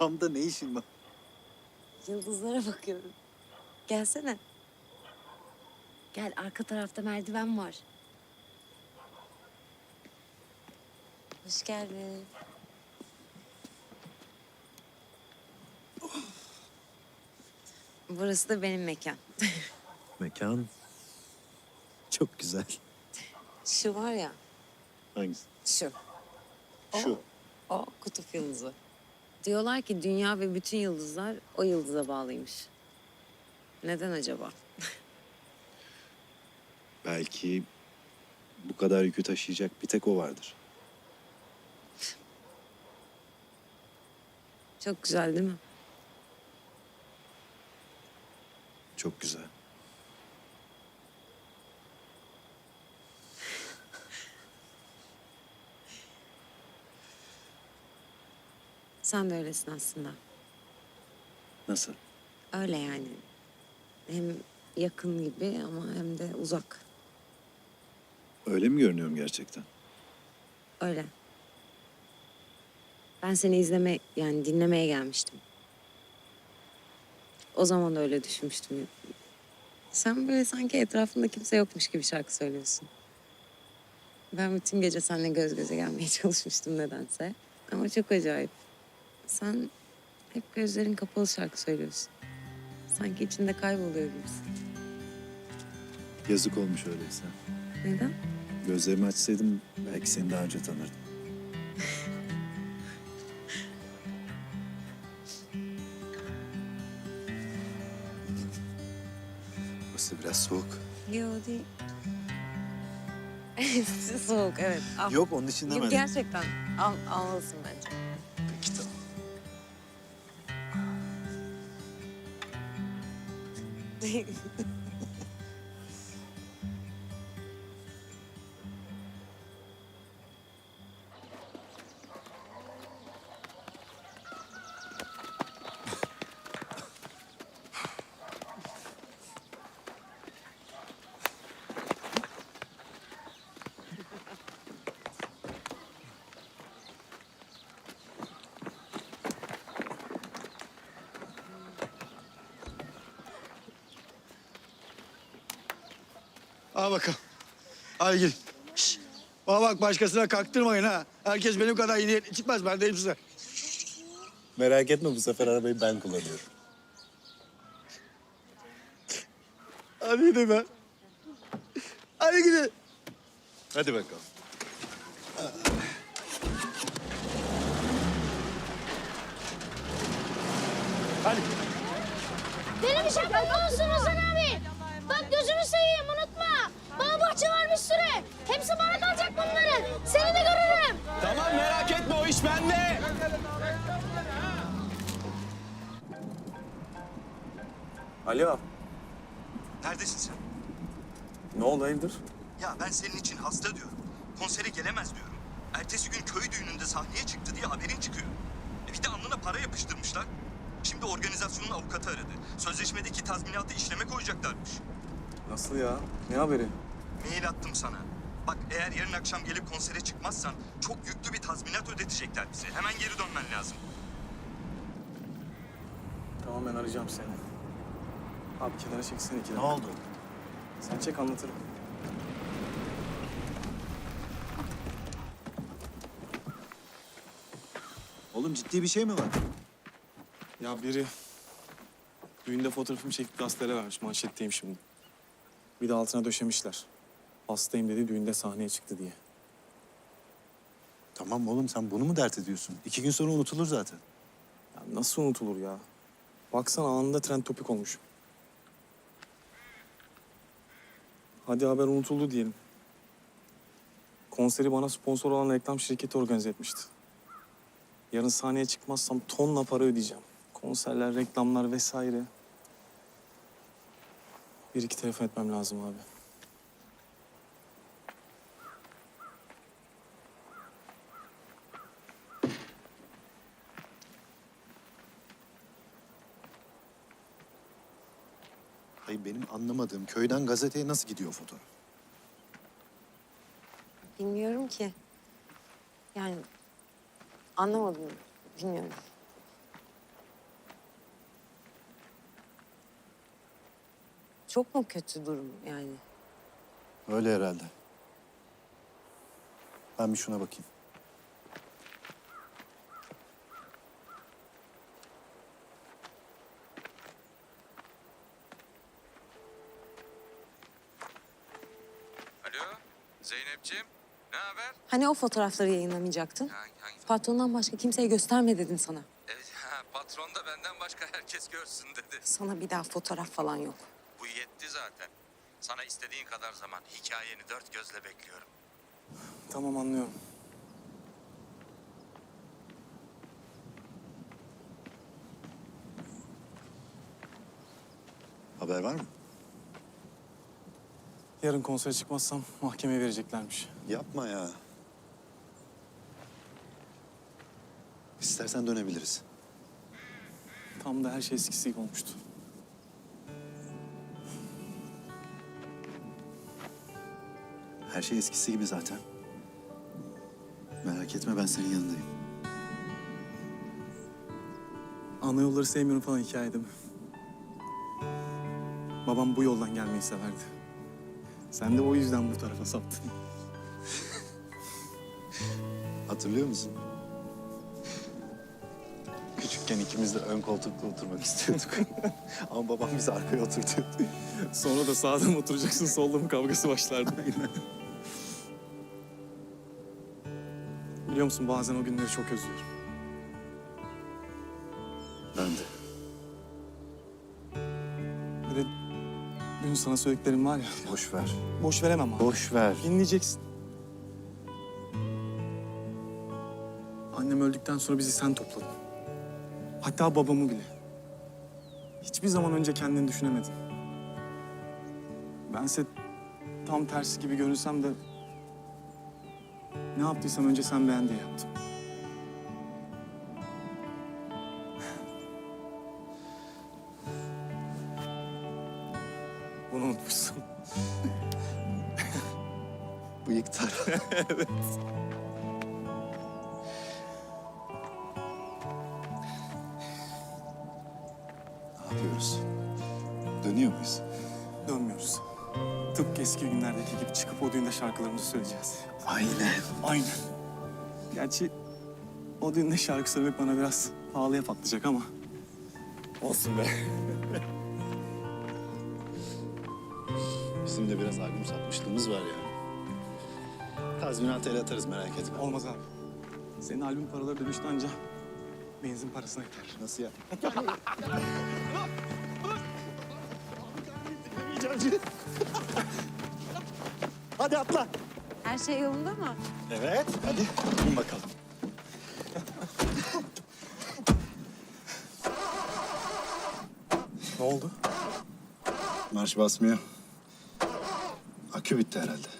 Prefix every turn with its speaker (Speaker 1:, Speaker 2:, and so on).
Speaker 1: Damda ne işin var?
Speaker 2: Yıldızlara bakıyorum. Gelsene. Gel arka tarafta merdiven var. Hoş geldin. Burası da benim mekan.
Speaker 1: Mekan çok güzel.
Speaker 2: Şu var ya,
Speaker 1: Hangisi?
Speaker 2: şu.
Speaker 1: Şu.
Speaker 2: O kutup yıldızı. Diyorlar ki dünya ve bütün yıldızlar o yıldıza bağlıymış. Neden acaba?
Speaker 1: Belki bu kadar yükü taşıyacak bir tek o vardır.
Speaker 2: Çok güzel değil mi?
Speaker 1: Çok güzel.
Speaker 2: Sen de öylesin aslında.
Speaker 1: Nasıl?
Speaker 2: Öyle yani. Hem yakın gibi ama hem de uzak.
Speaker 1: Öyle mi görünüyorum gerçekten?
Speaker 2: Öyle. Ben seni izleme yani dinlemeye gelmiştim. O zaman da öyle düşünmüştüm. Sen böyle sanki etrafında kimse yokmuş gibi şarkı söylüyorsun. Ben bütün gece seninle göz göze gelmeye çalışmıştım nedense. Ama çok acayip. Sen hep gözlerin kapalı şarkı söylüyorsun. Sanki içinde kayboluyor gibisin.
Speaker 1: Yazık olmuş öyleyse.
Speaker 2: Neden?
Speaker 1: Gözlerimi açsaydım belki seni daha önce tanırdım. Burası biraz soğuk.
Speaker 2: Yo değil. Soğuk evet. Al.
Speaker 1: Yok onun için
Speaker 2: Yok,
Speaker 1: demedim.
Speaker 2: gerçekten. Al, almalısın bence.
Speaker 1: Peki tamam.
Speaker 3: Al bakalım. Hadi gel. Şş. Bana bak başkasına kaktırmayın ha. Herkes benim kadar iyi niyetli çıkmaz. Ben deyim size.
Speaker 1: Merak etme bu sefer arabayı ben kullanıyorum.
Speaker 3: Hadi gidin be. Hadi gidin.
Speaker 1: Hadi bakalım.
Speaker 3: Hadi.
Speaker 4: Benim bir şaka olsun Ozan abi. Hepsi bana kalacak bunların. Seni de görürüm.
Speaker 5: Tamam merak etme o iş bende. Alo,
Speaker 6: Neredesin sen?
Speaker 5: ne oldu hayırdır?
Speaker 6: Ya ben senin için hasta diyorum. Konsere gelemez diyorum. Ertesi gün köy düğününde sahneye çıktı diye haberin çıkıyor. E bir de alnına para yapıştırmışlar. Şimdi organizasyonun avukatı aradı. Sözleşmedeki tazminatı işleme koyacaklarmış.
Speaker 5: Nasıl ya? Ne haberi?
Speaker 6: Mail attım sana. Bak eğer yarın akşam gelip konsere çıkmazsan çok yüklü bir tazminat ödetecekler bize. Hemen geri dönmen lazım.
Speaker 5: Tamam ben arayacağım seni. Abi kenara çeksene iki
Speaker 1: Ne
Speaker 5: dakika.
Speaker 1: oldu?
Speaker 5: Sen çek anlatırım.
Speaker 1: Oğlum ciddi bir şey mi var?
Speaker 5: Ya biri düğünde fotoğrafımı çekip gazetelere vermiş. Manşetteyim şimdi. Bir de altına döşemişler. Hastayım dedi düğünde sahneye çıktı diye.
Speaker 1: Tamam oğlum sen bunu mu dert ediyorsun? İki gün sonra unutulur zaten.
Speaker 5: Ya nasıl unutulur ya? Baksana anında trend topik olmuş. Hadi haber unutuldu diyelim. Konseri bana sponsor olan reklam şirketi organize etmişti. Yarın sahneye çıkmazsam tonla para ödeyeceğim. Konserler, reklamlar vesaire. Bir iki telefon etmem lazım abi.
Speaker 1: Hayır benim anlamadığım köyden gazeteye nasıl gidiyor fotoğraf?
Speaker 2: Bilmiyorum ki. Yani anlamadım. Bilmiyorum. Çok mu kötü durum yani?
Speaker 1: Öyle herhalde. Ben bir şuna bakayım.
Speaker 7: Zeynep'ciğim. Ne haber?
Speaker 2: Hani o fotoğrafları yayınlamayacaktın?
Speaker 7: Hangi, hangi...
Speaker 2: Patrondan başka kimseye gösterme dedim sana.
Speaker 7: Evet, ha, patron da benden başka herkes görsün dedi.
Speaker 2: Sana bir daha fotoğraf falan yok.
Speaker 7: Bu yetti zaten. Sana istediğin kadar zaman hikayeni dört gözle bekliyorum.
Speaker 5: Tamam anlıyorum.
Speaker 1: Haber var mı?
Speaker 5: Yarın konsere çıkmazsam mahkemeye vereceklermiş.
Speaker 1: Yapma ya. İstersen dönebiliriz.
Speaker 5: Tam da her şey eskisi gibi olmuştu.
Speaker 1: Her şey eskisi gibi zaten. Merak etme ben senin yanındayım.
Speaker 5: Ana yolları sevmiyorum falan hikaye değil mi? Babam bu yoldan gelmeyi severdi. Sen de o yüzden bu tarafa saptın.
Speaker 1: Hatırlıyor musun? Küçükken ikimiz de ön koltukta oturmak istiyorduk. Ama babam bizi arkaya oturtuyordu.
Speaker 5: Sonra da sağda mı oturacaksın, solda mı kavgası başlardı. Biliyor musun bazen o günleri çok özlüyorum. Sana söylediklerim var ya,
Speaker 1: Boş ver.
Speaker 5: boş veremem abi.
Speaker 1: Boş ver.
Speaker 5: Dinleyeceksin. Annem öldükten sonra bizi sen topladın. Hatta babamı bile. Hiçbir zaman önce kendini düşünemedin. Bense tam tersi gibi görünsem de... ...ne yaptıysam önce sen beğen diye yaptım.
Speaker 1: Bıyıktar. ne yapıyoruz? Dönüyor muyuz?
Speaker 5: Dönmüyoruz. Tıpkı eski günlerdeki gibi çıkıp o düğünde şarkılarımızı söyleyeceğiz.
Speaker 1: Aynen.
Speaker 5: Aynen. Gerçi o düğünde şarkı söylemek bana biraz pahalıya patlayacak ama... Olsun be.
Speaker 1: Bizim de biraz albüm satmışlığımız var yani. Tazminat el atarız merak etme.
Speaker 5: Olmaz abi. Senin albüm paraları dönüşte anca benzin parasına yeter.
Speaker 1: Nasıl ya? Hadi atla.
Speaker 2: Her şey yolunda mı?
Speaker 1: Evet. Hadi bin bakalım.
Speaker 5: Ne oldu?
Speaker 1: Marş basmıyor. Akü bitti herhalde.